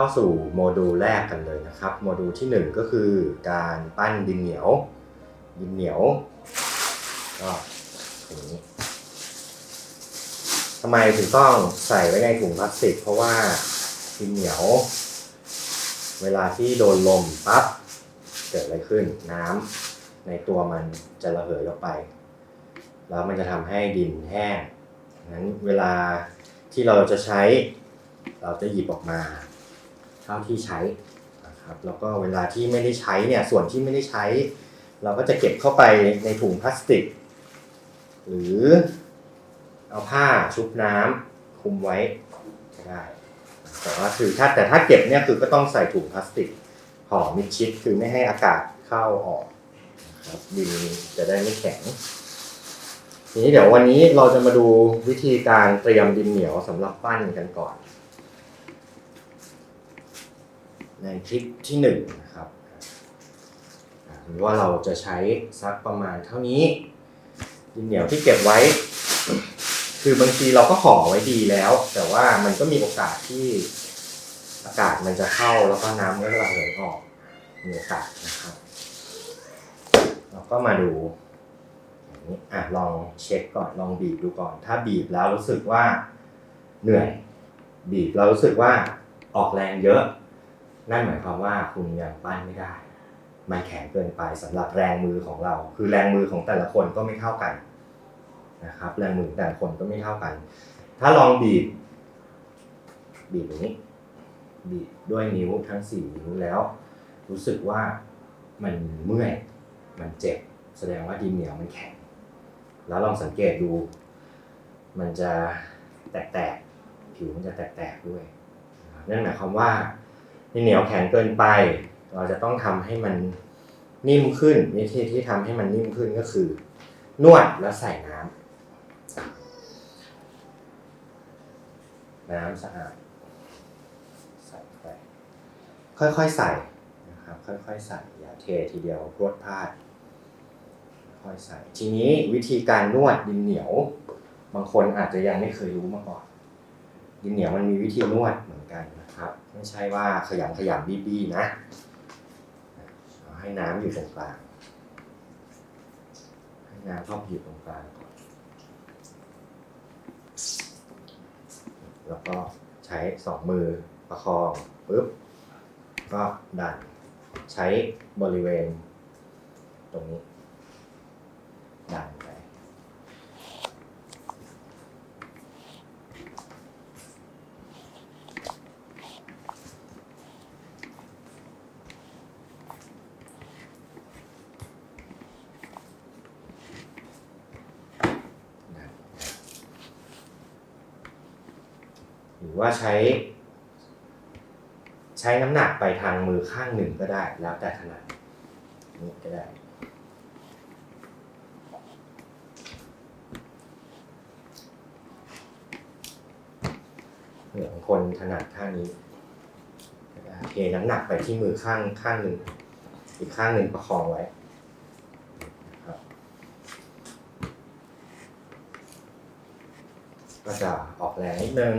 เข้าสู่โมดูลแรกกันเลยนะครับ โมดูลที่ 1 ก็คือการปั้นดินเหนียว ดินเหนียวก็อย่างนี้ทำไมถึงต้องใส่ไว้ในถุงพลาสติก เพราะว่าดินเหนียว เวลาที่โดนลมปั๊บเกิดอะไรขึ้นน้ำในตัวมันจะระเหยออกไป แล้วมันจะทำให้ดินแห้งงั้นเวลาที่เราจะใช้เราจะหยิบออกมา เท่าที่ใช้นะครับแล้วก็เวลาที่ไม่ได้ใช้เนี่ยส่วนที่ไม่ได้ใช้ เราก็จะเก็บเข้าไปในถุงพลาสติก หรือเอาผ้าชุบน้ำคุมไว้ก็ได้แต่ว่าคือถ้าแต่ถ้าเก็บเนี่ยคือก็ต้องใส่ถุงพลาสติกห่อมิดชิดคือไม่ให้อากาศเข้าออกครับดินจะได้ไม่แข็งทีนี้เดี๋ยววันนี้เราจะมาดูวิธีการเตรียมดินเหนียวสำหรับปั้นกันก่อน ในคลิปที่หนึ่งนะครับหรือว่าเราจะใช้สักประมาณเท่านี้ดินเหนียวที่เก็บไว้ คือบางทีเราก็ห่อไว้ดีแล้ว แต่ว่ามันก็มีโอกาสที่อากาศมันจะเข้าแล้วก็น้ำก็จะระเหยออกมีโอกาสนะครับ เราก็มาดูอย่างนี้อะลองเช็คก่อนลองบีบดูก่อน ถ้าบีบแล้วรู้สึกว่าเหนื่อย บีบแล้วรู้สึกว่าออกแรงเยอะ นั่นหมายความว่าคุณยังปั้นไม่ได้ มันแข็งเกินไปสำหรับแรงมือของเรา คือแรงมือของแต่ละคนก็ไม่เท่ากันนะครับ แรงมือแต่ละคนก็ไม่เท่ากัน ถ้าลองบีบ บีบอย่างนี้ บีบด้วยนิ้วทั้งสี่นิ้วแล้ว รู้สึกว่ามันเมื่อย มันเจ็บ แสดงว่าดินเหนียวมันแข็ง แล้วลองสังเกตดู มันจะแตกๆ ผิวมันจะแตกๆด้วย นั่นหมายความว่า เหนียวแข็งเกินไป เราจะต้องทำให้มันนิ่มขึ้นวิธีที่ทำให้มันนิ่มขึ้นก็คือ นวดแล้วใส่น้ำน้ำสะอาดใส่ไปค่อยๆใส่นะครับค่อยๆใส่อย่าเททีเดียวพรวดพลาดค่อยใส่ทีนี้วิธีการนวดดินเหนียว บางคนอาจจะยังไม่เคยรู้มาก่อน ดินเหนียวมันมีวิธีนวดเหมือนกันนะครับ ไม่ใช่ว่าขยำขยำบี้บี้นะให้น้ำอยู่ตรงกลางให้น้ำเข้าไปอยู่ตรงกลางก่อนแล้วก็ใช้สองมือประคองปุ๊บก็ดันใช้บริเวณตรงนี้ ดันไป หรือว่าใช้ ใช้น้ำหนักไปทางมือข้างหนึ่งก็ได้ แล้วแต่ถนัดนี่ก็ได้ เหนือบางคนถนัดข้างนี้เทน้ำหนักไปที่มือข้างข้างหนึ่ง อีกข้างหนึ่งประคองไว้ก็จะออกแรงนิดนึง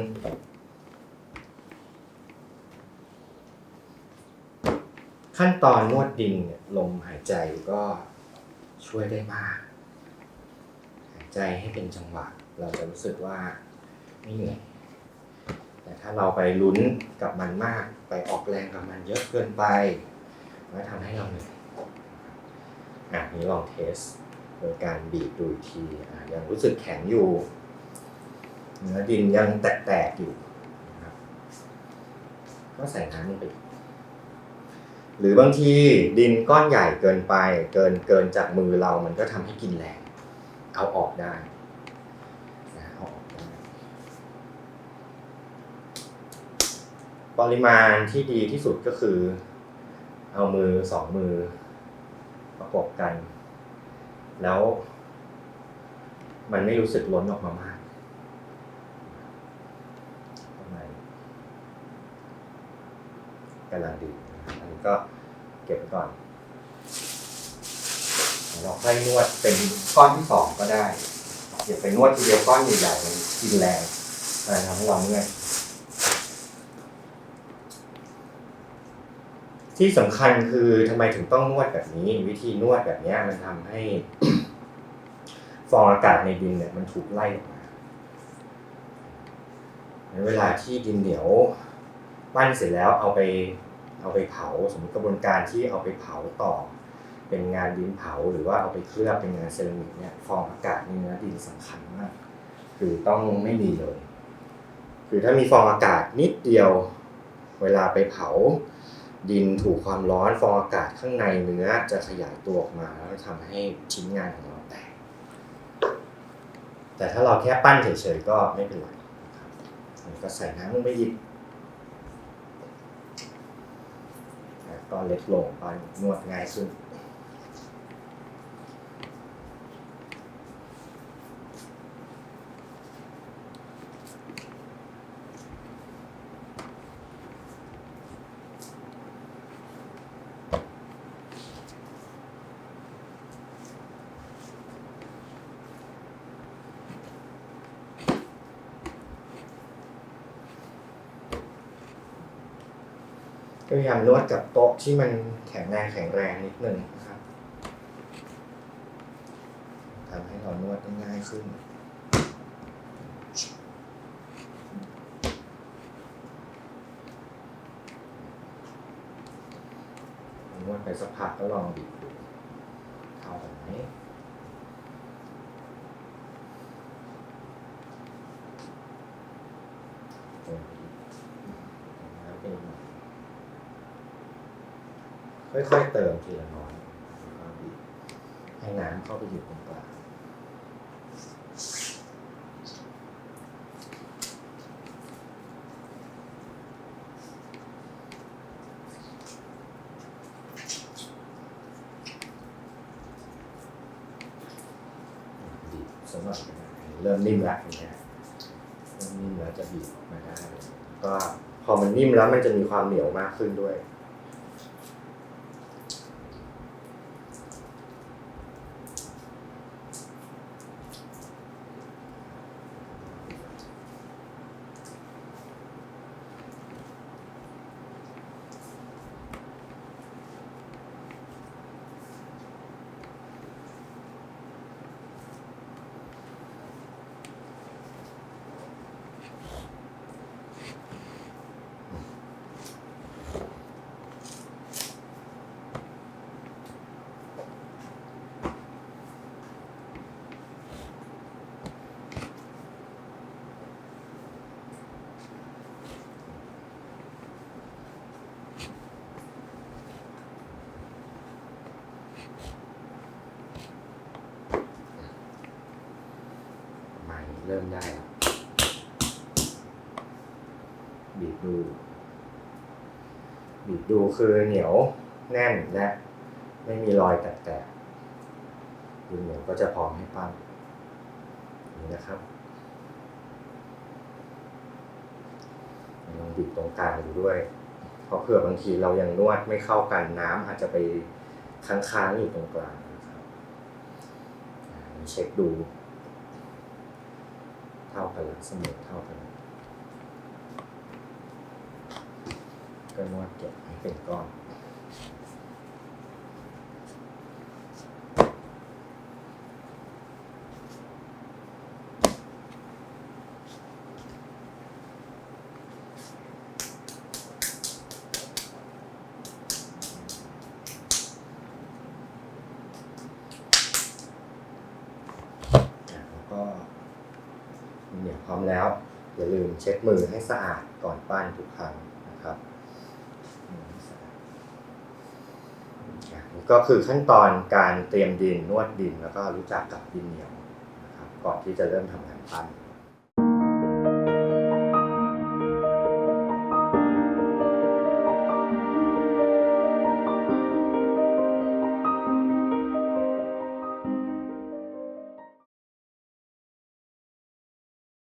ขั้นตอนนวดดินเนี่ยลมหายใจก็ช่วยได้มาก หายใจให้เป็นจังหวะ เราจะรู้สึกว่าไม่เหนื่อยแต่ถ้าเราไปลุ้นกับมันมาก ไปออกแรงกับมันเยอะเกินไปมันทำให้เราเหนื่อยอะนี้ลองเทส โดยการบีบดูอีกทีอะยังรู้สึกแข็งอยู่ เนื้อดินยังแตกๆอยู่นะครับก็ใส่น้ำลงไปอีก หรือบางทีดินก้อนใหญ่เกินไป เกินเกินจากมือเรามันก็ทำให้กินแรงเอาออกได้เอาออกได้ ปริมาณที่ดีที่สุดก็คือ เอามือสองมือประกบกัน แล้ว มันไม่รู้สึกล้นออกมามากประมาณนี้ กำลังดี อันนี้ก็เก็บไว้ก่อนเดี๋ยวเราค่อยนวดเป็นก้อนที่สองก็ได้อย่าไปนวดทีเดียวก้อนใหญ่ๆมันกินแรงมันทำให้เราเมื่อยที่สำคัญคือทำไมถึงต้องนวดแบบนี้ วิธีนวดแบบนี้มันทำให้ ฟองอากาศในดินเนี่ยมันถูกไล่ออกมาเวลาที่ดินเหนียว ปั้นเสร็จแล้วเอาไปเอาไปเผาสมมติกระบวนการที่เอาไปเผาต่อ เป็นงานดินเผาหรือว่าเอาไปเคลือบเป็นงานเซรามิกเนี่ยฟองอากาศในเนื้อดินสำคัญมาก คือต้องไม่มีเลย คือถ้ามีฟองอากาศนิดเดียว เวลาไปเผา ดินถูกความร้อนฟองอากาศข้างในเนื้อจะขยายตัวออกมาแล้วทำให้ชิ้นงานของเราแตกแต่ถ้าเราแค่ปั้นเฉยๆก็ไม่เป็นไรนะครับก็ใส่น้ำลงไปอีกอะ ก็เล็กลงปั้นนวดง่ายขึ้น พยายามนวดกับโต๊ะที่มันแข็งแรงแข็งแรงนิดหนึ่งนะครับทำให้เรานวดได้ง่ายขึ้น นวดไปสักพักก็ลองบิดดูเข้ากันไหมเติมอีกน้ำไปอีกหน่อย ค่อยๆเติมทีละน้อยแล้วบีบให้น้ำเข้าไปอยู่ตรงกลางบีบสักหน่อยก็ได้เริ่มนิ่มแล้วอย่างเงี้ยเริ่มนิ่มแล้วจะบีบออกมาได้ก็พอมันนิ่มแล้วมันจะมีความเหนียวมากขึ้นด้วย เริ่มได้แล้วบีบดู บีบดูคือเหนียวแน่นและไม่มีรอยแตกๆดูเหนียวก็จะพร้อมให้ปั้นนี่นะครับลองบีบตรงกลางดูด้วย เพราะเผื่อบางทีเรายังนวดไม่เข้ากันน้ำอาจจะไปค้างๆอยู่ตรงกลางนะครับเช็คดู ท่ากันล้วเสมอเท่ากันล้วก็นวดเก็บให้เป็นก้อน อะแล้วก็เหนียวพ ร้อมแล้ว อย่าลืมเช็ดมือให้สะอาดก่อนปั้นทุกครั้งนะครับก็คือขั้นตอนการเตรียมดินนวดดินแล้วก็รู้จักกับดินเหนียวนะครับก่อนที่จะเริ่มทำงานปั้น